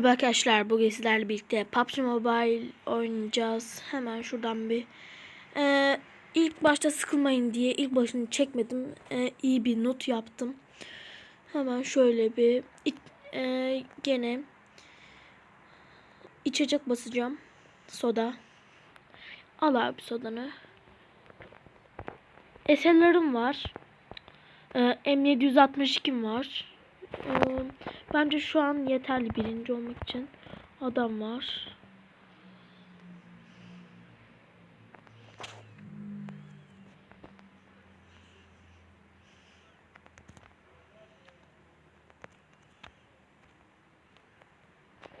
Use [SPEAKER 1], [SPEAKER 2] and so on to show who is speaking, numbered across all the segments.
[SPEAKER 1] Merhaba arkadaşlar. Bugün sizlerle birlikte PUBG Mobile oynayacağız. Hemen şuradan bir ee, ilk başta sıkılmayın diye ilk başını çekmedim. Ee, iyi bir not yaptım. Hemen şöyle bir iç- ee, gene içecek basacağım. Soda. Al abi sodanı. Eserlerim var. Ee, M762'm var. Ee, bence şu an yeterli birinci olmak için. Adam var.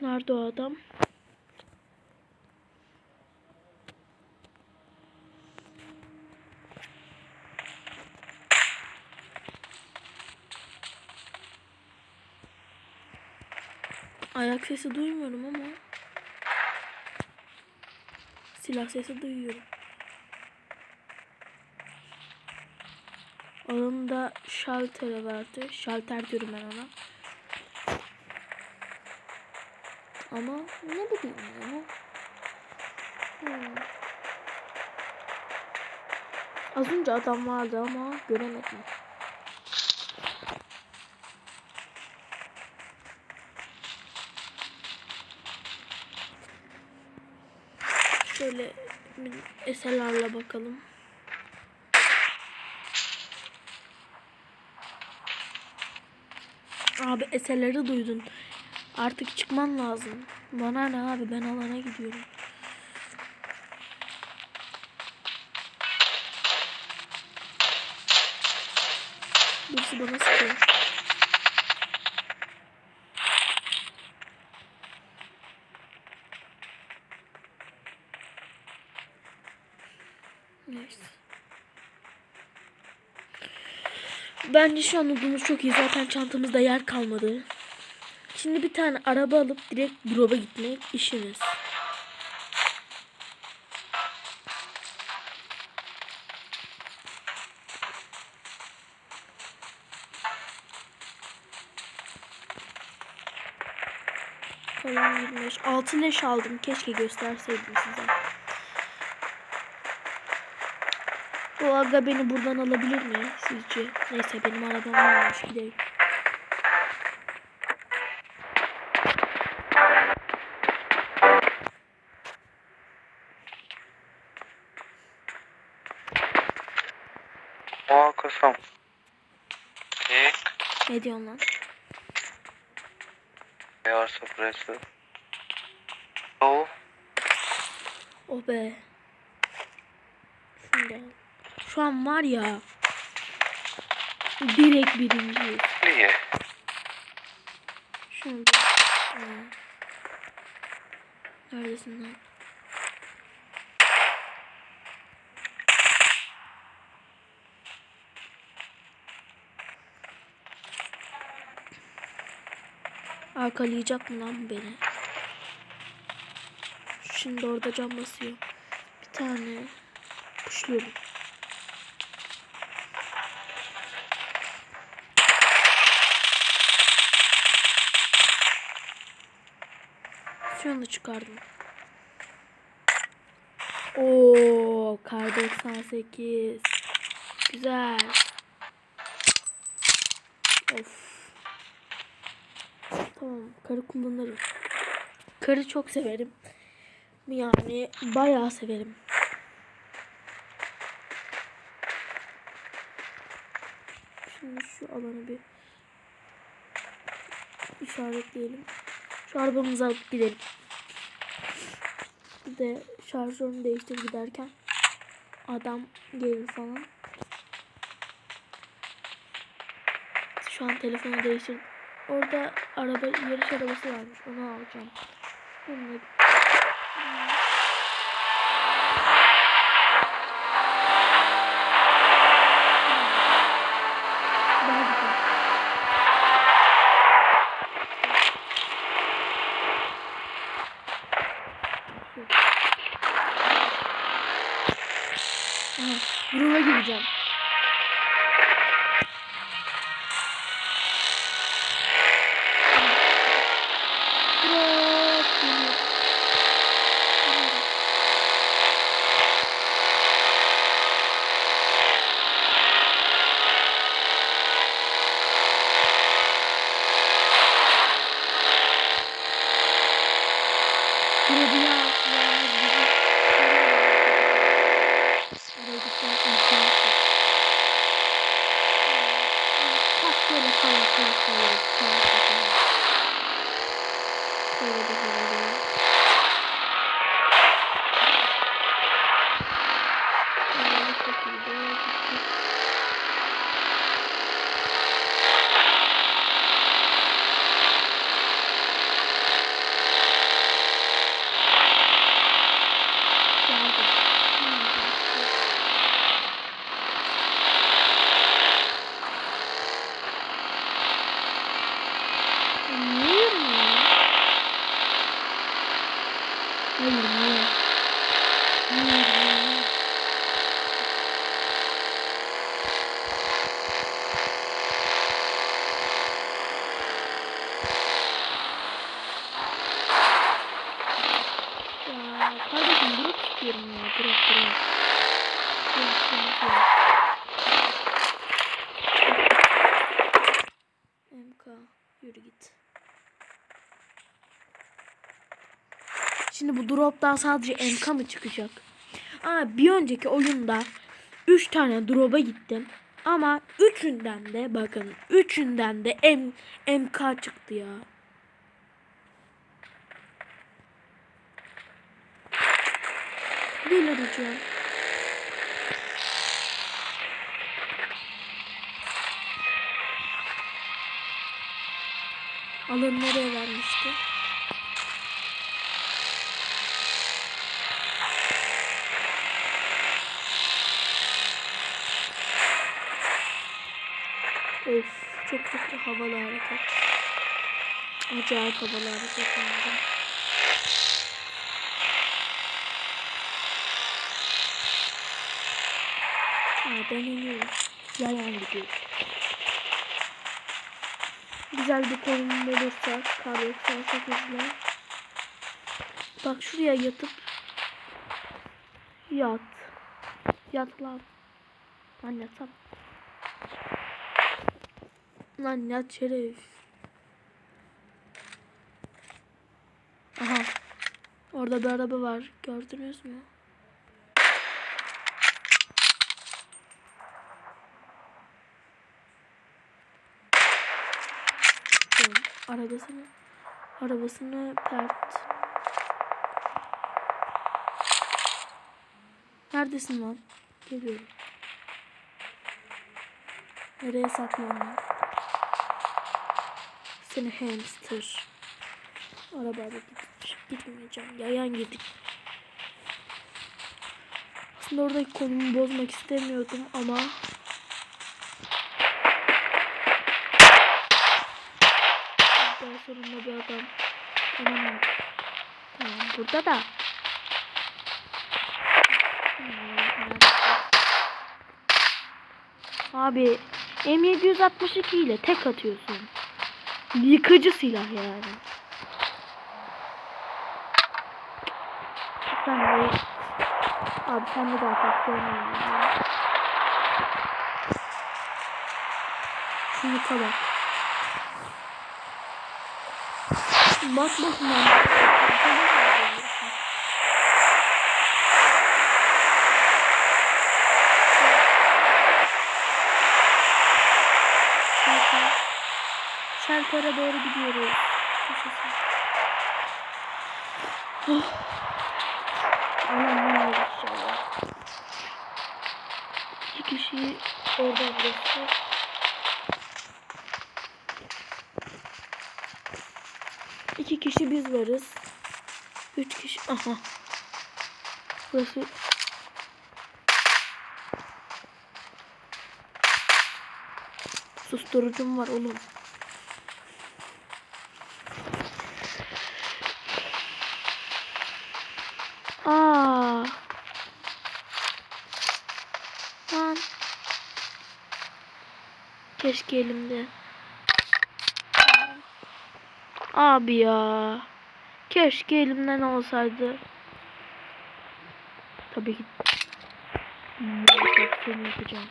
[SPEAKER 1] Nerede o adam? Ayak sesi duymuyorum ama silah sesi duyuyorum. Onun da şalteri vardı. Şalter diyorum ben ona. Ama ne bileyim ya. Hmm. Az önce adam vardı ama göremedim. Şöyle eserlerle bakalım. Abi eserleri duydun. Artık çıkman lazım. Bana ne abi ben alana gidiyorum. Birisi bana sıkıyor. Bence şu an olduğumuz çok iyi. Zaten çantamızda yer kalmadı. Şimdi bir tane araba alıp direkt drop'a gitmek işimiz. Kalan 25. 6 leş aldım. Keşke gösterseydim size. O aga beni buradan alabilir mi sizce? Neyse benim arabam varmış gidelim.
[SPEAKER 2] Aa kasam. İyi.
[SPEAKER 1] Ne diyorsun lan?
[SPEAKER 2] Ne varsa burası. Oo.
[SPEAKER 1] Oh be. Al. Şu an var ya. Direkt. Şunu da. Aa. Neredesin lan? Arkalayacak mı lan beni? Şimdi orada cam basıyor. Bir tane kuşluyorum. Şu çıkardım. Oo, kar 98. Güzel. Of. Tamam, karı kullanırım. Karı çok severim. Yani bayağı severim. Şimdi şu alanı bir işaretleyelim. Şu alıp gidelim. Bir de şarjörünü değiştir giderken adam gelir falan. Şu an telefonu değiştir. Orada araba yarış arabası varmış. Onu alacağım. Bunu Şöyle bir havada. Aynı şekilde gittik. Geldim. Hmm, başka. Niye mi? Hayır niye? Niye niye? Ya kardeşim durup istiyorum ya durup durup. MK yürü git. Şimdi bu drop'tan sadece MK mı çıkacak? Aa, bir önceki oyunda 3 tane drop'a gittim. Ama üçünden de bakın üçünden de M MK çıktı ya. Delireceğim. Alın nereye vermişti? Of çok çok havalı hareket. Acayip havalı hareket yaptım. Aa, ben iniyorum. Yalan gidiyor. Güzel bir konum bulursak kar 98'le. Bak şuraya yatıp yat. Yat lan. Lan yatsam. Lan yat şeref. Aha. Orada bir araba var. Gördünüz mü? Bakın, Arabasını arabasını pert. Neredesin lan? Geliyorum. Nereye saklandın? Seni hamster. Arabayla gitmiş. Gitmeyeceğim. Yayan gittik. Aslında oradaki konumu bozmak istemiyordum ama daha sonunda bir adam. Aman Tamam burada da. Abi M762 ile tek atıyorsun. Yıkıcı silah yani. Sen de Abi sen de daha farklı oynayın. Şu bak. Bak bakın Şalter. Şaltere doğru gidiyoruz. Oh. Aman ne olur inşallah. İki kişiyi oradan bıraktı. İki kişi biz varız. Üç kişi. Aha. Burası. Susturucum var oğlum. Aa. Lan. Keşke elimde. Abi ya. Keşke elimden olsaydı. Tabii ki. Hmm, çok seni yapacağım.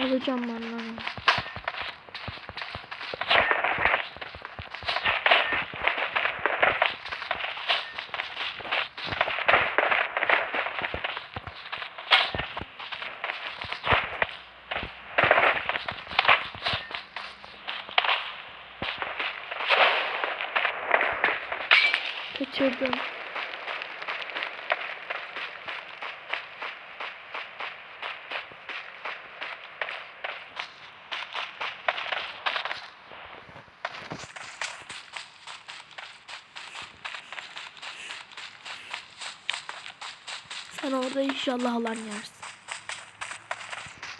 [SPEAKER 1] Alacağım ben lan. Sen orada inşallah alan yersin.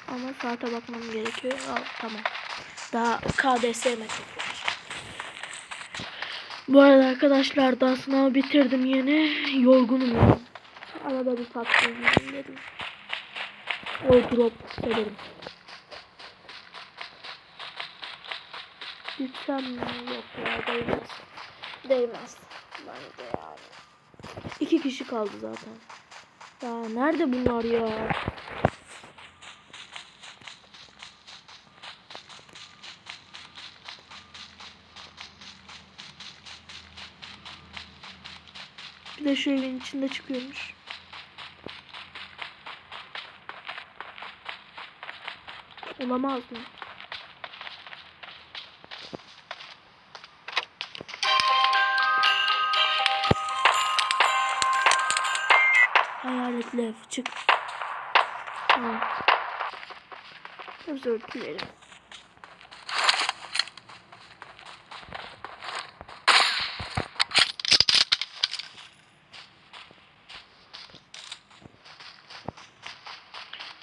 [SPEAKER 1] Ama saate bakmam gerekiyor. Al, tamam. Daha KDS metroflar. Bu arada arkadaşlar daha sınavı bitirdim yeni. Yorgunum ya. Arada bir tatlı yiyeyim dedim. O drop severim. Gitsem? Yok ya değmez. Değmez. Bence yani. İki kişi kaldı zaten. Ya nerede bunlar ya? Bir de şu evin içinde çıkıyormuş. Olamaz mı? Hayaletli ev çık. Tamam. Özür dilerim.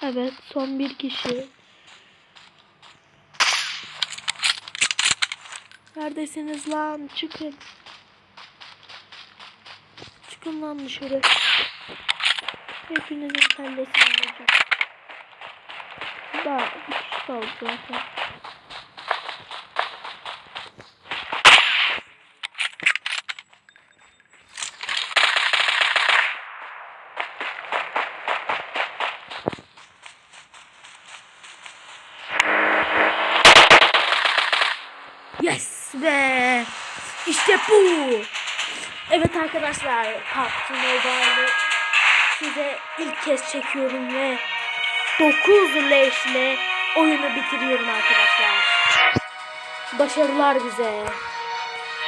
[SPEAKER 1] Evet son bir kişi. Neredesiniz lan? Çıkın. Çıkın lan dışarı. Hepinizin kellesini alacağım. Daha bir kişi kaldı zaten. Yes be! İşte bu! Evet arkadaşlar, PUBG Mobile'ı size ilk kez çekiyorum ve 9 leşle oyunu bitiriyorum arkadaşlar. Başarılar bize.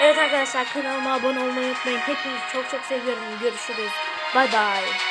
[SPEAKER 1] Evet arkadaşlar kanalıma abone olmayı unutmayın. Hepinizi çok çok seviyorum. Görüşürüz. Bay bay.